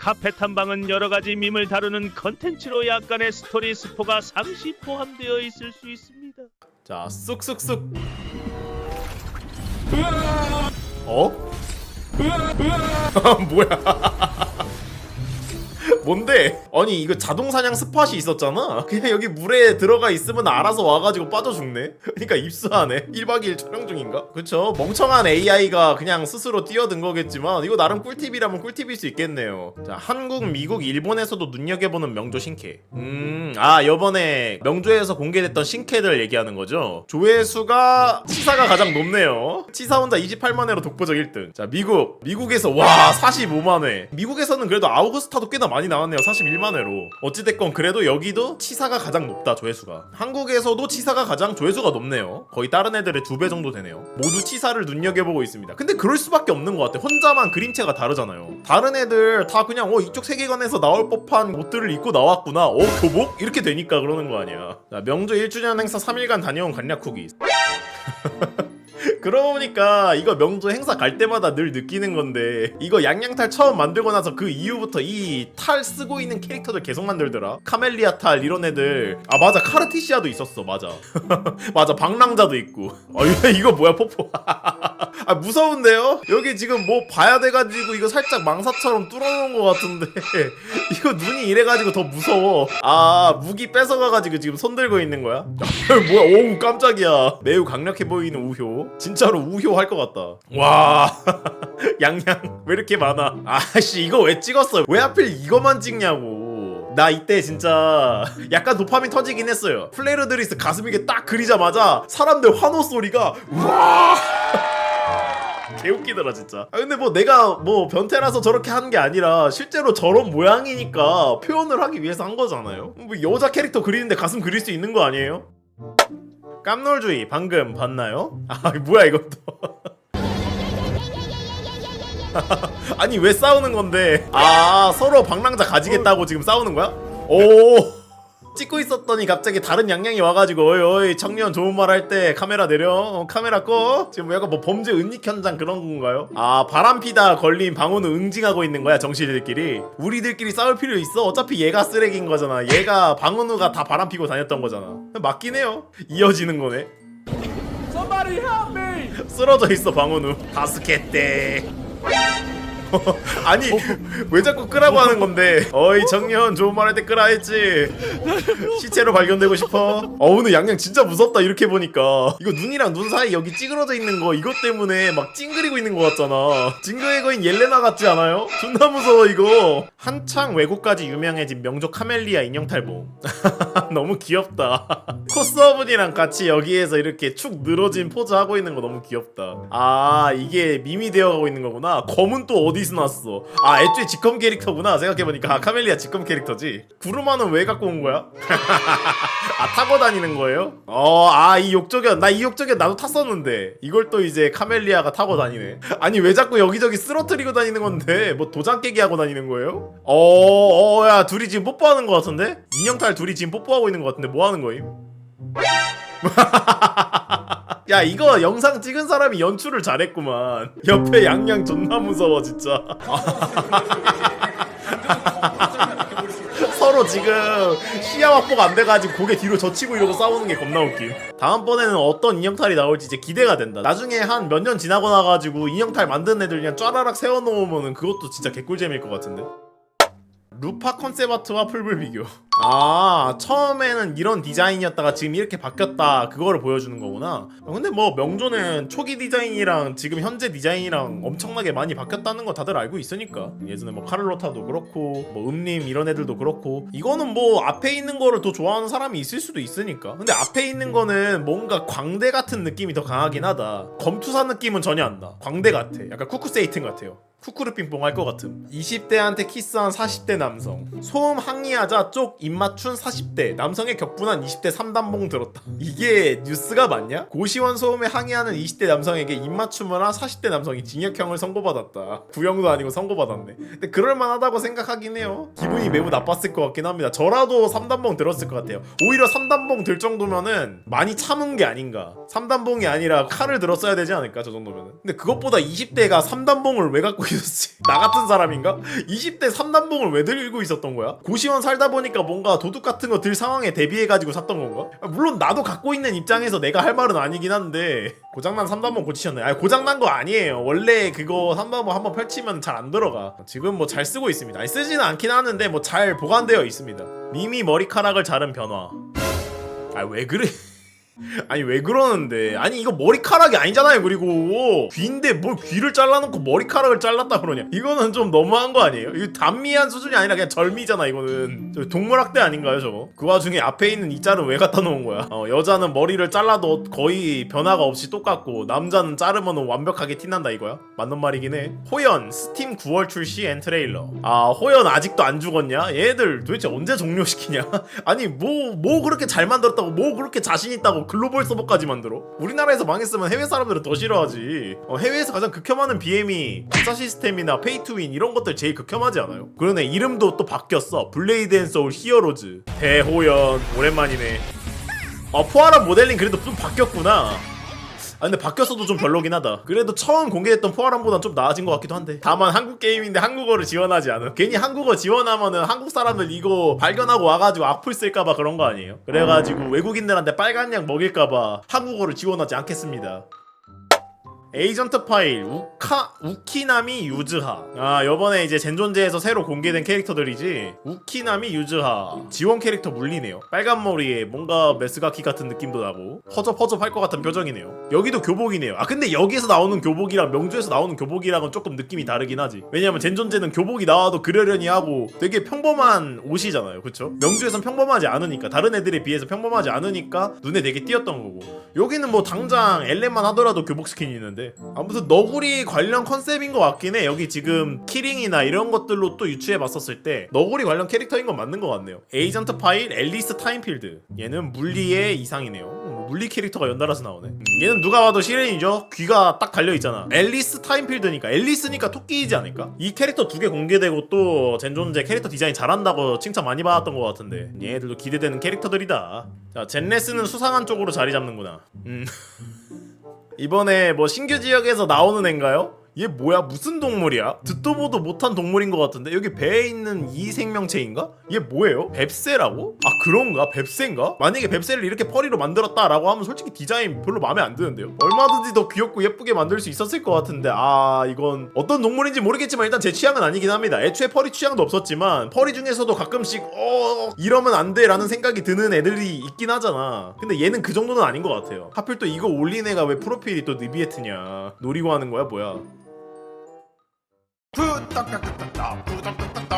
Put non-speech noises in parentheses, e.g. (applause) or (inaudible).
카페 탐방은 여러 가지 밈을 다루는 컨텐츠로 약간의 스토리 스포가 상시 포함되어 있을 수 있습니다. 자, 쑥쑥쑥. 어? (laughs) 뭐야? 뭔데? 아니 이거 자동 사냥 스팟이 있었잖아. 그냥 여기 물에 들어가 있으면 알아서 와가지고 빠져 죽네. 그러니까 입수하네. 1박 2일 촬영 중인가? 그쵸? 멍청한 AI가 그냥 스스로 뛰어든 거겠지만 이거 나름 꿀팁이라면 꿀팁일 수 있겠네요. 자, 한국, 미국, 일본에서도 눈여겨보는 명조 신캐. 음, 아 요번에 명조에서 공개됐던 신캐들 얘기하는 거죠. 조회수가 치사가 가장 높네요. 치사 혼자 28만 회로 독보적 1등. 자, 미국. 미국에서 와 45만 회. 미국에서는 그래도 아우구스타도 꽤나 많이 나왔네요. 41만 회로. 어찌됐건 그래도 여기도 치사가 가장 높다 조회수가. 한국에서도 치사가 가장 조회수가 높네요. 거의 다른 애들의 두 배 정도 되네요. 모두 치사를 눈여겨보고 있습니다. 근데 그럴 수밖에 없는 것 같아. 혼자만 그림체가 다르잖아요. 다른 애들 다 그냥 어 이쪽 세계관에서 나올 법한 옷들을 입고 나왔구나. 어 교복 이렇게 되니까 그러는 거 아니야. 자, 명조 1주년 행사 3일간 다녀온 간략 후기. (laughs) 그러고 보니까 이거 명조 행사 갈 때마다 늘 느끼는 건데 이거 양양탈 처음 만들고 나서 그 이후부터 이 탈 쓰고 있는 캐릭터들 계속 만들더라. 카멜리아 탈 이런 애들. 아 맞아. 카르티시아도 있었어. 맞아. (laughs) 맞아. 방랑자도 있고. 아 이거- 뭐야 포포? (laughs) 아 무서운데요? 여기 지금 뭐 봐야 돼가지고 이거 살짝 망사처럼 뚫어놓은 것 같은데. (laughs) 이거 눈이 이래가지고 더 무서워. 아 무기 뺏어가가지고 지금 손 들고 있는 거야? 뭐야? 오우 깜짝이야. 매우 강력해 보이는 우효. 진 짜로 우효 할 것 같다. 와. (laughs) 양양 왜 이렇게 많아? 아씨 이거 왜 찍었어 왜 하필 이거만 찍냐고. 나 이때 진짜 약간 도파민 터지긴 했어요. 플레르드리스 가슴 이게 딱 그리자마자 사람들 환호 소리가 우와! (laughs) 개웃기더라 진짜. 아 근데 뭐 내가 뭐 변태라서 저렇게 하는 게 아니라 실제로 저런 모양이니까 표현을 하기 위해서 한 거잖아요. 뭐 여자 캐릭터 그리는데 가슴 그릴 수 있는 거 아니에요? 깜놀주의 방금 봤나요? 아 뭐야 이것도 (laughs) 아니 왜 싸우는 건데 아 서로 방랑자 가지겠다고 지금 싸우는 거야? 오 찍고 있었더니 갑자기 다른 양양이 와가지고 어이 어이 청년 좋은 말 할 때 카메라 내려. 어, 카메라 꺼. 지금 뭐 약간 뭐 범죄 은닉 현장 그런 건가요? 아 바람피다 걸린 방어는 응징하고 있는 거야 정치들끼리. 우리들끼리 싸울 필요 있어? 어차피 얘가 쓰레기인 거잖아. 얘가 방어누가 다 바람피고 다녔던 거잖아. 맞긴 해요. 이어지는 거네. Somebody help me! 쓰러져 있어 방어누. 다스켓대 (laughs) 아니 왜 자꾸 끄라고 하는 건데? 어이 청년 좋은 말 할 때 끄라 했지. 시체로 발견되고 싶어? 어 오늘 양양 진짜 무섭다 이렇게 보니까. 이거 눈이랑 눈 사이 여기 찌그러져 있는 거 이것 때문에 막 찡그리고 있는 거 같잖아. 징그의 거인 옐레나 같지 않아요? 존나 무서워 이거. 한창 외국까지 유명해진 명조 카멜리아 인형 탈모 (laughs) 너무 귀엽다. 코스어분이랑 같이 여기에서 이렇게 축 늘어진 포즈 하고 있는 거 너무 귀엽다. 아 이게 밈이 되어가고 있는 거구나. 검은 또 어디 서 났어 아 애초에 직검 캐릭터구나 생각해보니까 아, 카멜리아 직검 캐릭터지 구르마는 왜 갖고 온 거야? (laughs) 아 타고 다니는 거예요? 어아 이 욕조견 나 이 욕조견 나도 탔었는데 이걸 또 이제 카멜리아가 타고 다니네 아니 왜 자꾸 여기저기 쓰러뜨리고 다니는 건데 뭐 도장 깨기 하고 다니는 거예요? 어어야 둘이 지금 뽀뽀하는 거 같은데? 인형탈 둘이 지금 뽀뽀하고 있는 거 같은데 뭐 하는 거임? (laughs) 야 이거 영상 찍은 사람이 연출을 잘했구만. 옆에 양양 존나 무서워 진짜. (laughs) 서로 지금 시야 확보가 안 돼가지고 고개 뒤로 젖히고 이러고 싸우는 게 겁나 웃김. 다음번에는 어떤 인형탈이 나올지 이제 기대가 된다. 나중에 한 몇 년 지나고 나가지고 인형탈 만든 애들 그냥 쫘라락 세워놓으면은 그것도 진짜 개꿀잼일 것 같은데 루파 컨셉 아트와 풀불 비교. 아, 처음에는 이런 디자인이었다가 지금 이렇게 바뀌었다. 그거를 보여주는 거구나. 근데 뭐 명조는 초기 디자인이랑 지금 현재 디자인이랑 엄청나게 많이 바뀌었다는 거 다들 알고 있으니까. 예전에 뭐 카를로타도 그렇고, 뭐 음림 이런 애들도 그렇고. 이거는 뭐 앞에 있는 거를 더 좋아하는 사람이 있을 수도 있으니까. 근데 앞에 있는 거는 뭔가 광대 같은 느낌이 더 강하긴 하다. 검투사 느낌은 전혀 안 나. 광대 같아. 약간 쿠쿠세이튼 같아요. 쿠쿠르 핑퐁 할것 같음. 20대한테 키스한 40대 남성. 소음 항의하자 쪽 입맞춘 40대. 남성의 격분한 20대 3단봉 들었다. 이게 뉴스가 맞냐? 고시원 소음에 항의하는 20대 남성에게 입맞춤을 한 40대 남성이 징역형을 선고받았다. 구형도 아니고 선고받았네. 근데 그럴만하다고 생각하긴 해요. 기분이 매우 나빴을 것 같긴 합니다. 저라도 3단봉 들었을 것 같아요. 오히려 3단봉 들 정도면은 많이 참은 게 아닌가. 3단봉이 아니라 칼을 들었어야 되지 않을까 저 정도면은. 근데 그것보다 20대가 3단봉을 왜 갖고 있었지. (laughs) 나 같은 사람인가? 20대 3단봉을 왜 들고 있었던 거야? 고시원 살다 보니까 뭔가 도둑 같은 거 들 상황에 대비해가지고 샀던 건가? 아, 물론 나도 갖고 있는 입장에서 내가 할 말은 아니긴 한데. 고장난 3단봉 고치셨네. 아니 고장난 거 아니에요. 원래 그거 3단봉 한번 펼치면 잘 안 들어가. 지금 뭐 잘 쓰고 있습니다. 아니 쓰지는 않긴 하는데 뭐 잘 보관되어 있습니다. 미미 머리카락을 자른 변화. 아 왜 그래 (laughs) 아니 왜 그러는데? 아니 이거 머리카락이 아니잖아요 그리고. 귀인데 뭘 귀를 잘라놓고 머리카락을 잘랐다 그러냐? 이거는 좀 너무한 거 아니에요? 이거 단미한 수준이 아니라 그냥 절미잖아 이거는. 저 동물학대 아닌가요 저거? 그 와중에 앞에 있는 이 짤은 왜 갖다 놓은 거야? 어, 여자는 머리를 잘라도 거의 변화가 없이 똑같고 남자는 자르면 완벽하게 티난다 이거야? 맞는 말이긴 해. 호연 스팀 9월 출시 앤 트레일러. 아 호연 아직도 안 죽었냐? 얘들 도대체 언제 종료시키냐? (laughs) 아니 뭐뭐 그렇게 잘 만들었다고 뭐 그렇게 자신 있다고 글로벌 서버까지 만들어? 우리나라에서 망했으면 해외 사람들은 더 싫어하지. 어, 해외에서 가장 극혐하는 BM이 반사 시스템이나 페이투윈 이런 것들 제일 극혐하지 않아요? 그러네 이름도 또 바뀌었어. 블레이드 앤 소울 히어로즈. 대호연 오랜만이네. 어 포아라 모델링 그래도 좀 바뀌었구나 아 근데 바뀌었어도 좀 별로긴 하다. 그래도 처음 공개했던 포아람보단 좀 나아진 것 같기도 한데. 다만 한국 게임인데 한국어를 지원하지 않음 괜히 한국어 지원하면은 한국 사람들 이거 발견하고 와가지고 악플 쓸까봐 그런 거 아니에요? 그래가지고 외국인들한테 빨간 약 먹일까봐 한국어를 지원하지 않겠습니다 에이전트 파일 우카 우키나미 유즈하. 아 요번에 이제 젠존제에서 새로 공개된 캐릭터들이지. 우키나미 유즈하. 지원 캐릭터 물리네요. 빨간 머리에 뭔가 메스가키 같은 느낌도 나고 허접허접할 것 같은 표정이네요. 여기도 교복이네요. 아 근데 여기서 나오는 교복이랑 명주에서 나오는 교복이랑은 조금 느낌이 다르긴 하지. 왜냐면 젠존제는 교복이 나와도 그러려니 하고 되게 평범한 옷이잖아요. 그쵸? 명주에선 평범하지 않으니까 다른 애들에 비해서 평범하지 않으니까 눈에 되게 띄었던 거고. 여기는 뭐 당장 엘렌만 하더라도 교복 스킨이 있는데 아무튼 너구리 관련 컨셉인 것 같긴 해. 여기 지금 키링이나 이런 것들로 또 유추해 봤었을 때 너구리 관련 캐릭터인 건 맞는 것 같네요. 에이전트 파일 앨리스 타임필드. 얘는 물리의 이상이네요. 뭐 물리 캐릭터가 연달아서 나오네. 음, 얘는 누가 봐도 시렌이죠? 귀가 딱 달려있잖아. 앨리스 타임필드니까. 앨리스니까 토끼이지 않을까? 이 캐릭터 두 개 공개되고 또 젠존제 캐릭터 디자인 잘한다고 칭찬 많이 받았던 것 같은데. 얘들도 기대되는 캐릭터들이다. 자 젠레스는 수상한 쪽으로 자리 잡는구나. 음 (laughs) 이번에 뭐 신규 지역에서 나오는 애인가요? 얘 뭐야 무슨 동물이야? 듣도 보도 못한 동물인 것 같은데 여기 배에 있는 이 생명체인가? 얘 뭐예요? 뱁새라고? 아 그런가? 뱁새인가? 만약에 뱁새를 이렇게 퍼리로 만들었다라고 하면 솔직히 디자인 별로 마음에 안 드는데요? 얼마든지 더 귀엽고 예쁘게 만들 수 있었을 것 같은데 아 이건 어떤 동물인지 모르겠지만 일단 제 취향은 아니긴 합니다 애초에 퍼리 취향도 없었지만 퍼리 중에서도 가끔씩 어 이러면 안 돼 라는 생각이 드는 애들이 있긴 하잖아 근데 얘는 그 정도는 아닌 것 같아요 하필 또 이거 올린 애가 왜 프로필이 또 느비에트냐 노리고 하는 거야 뭐야 구독, 구독, 구독, 구독, 구독, 구독.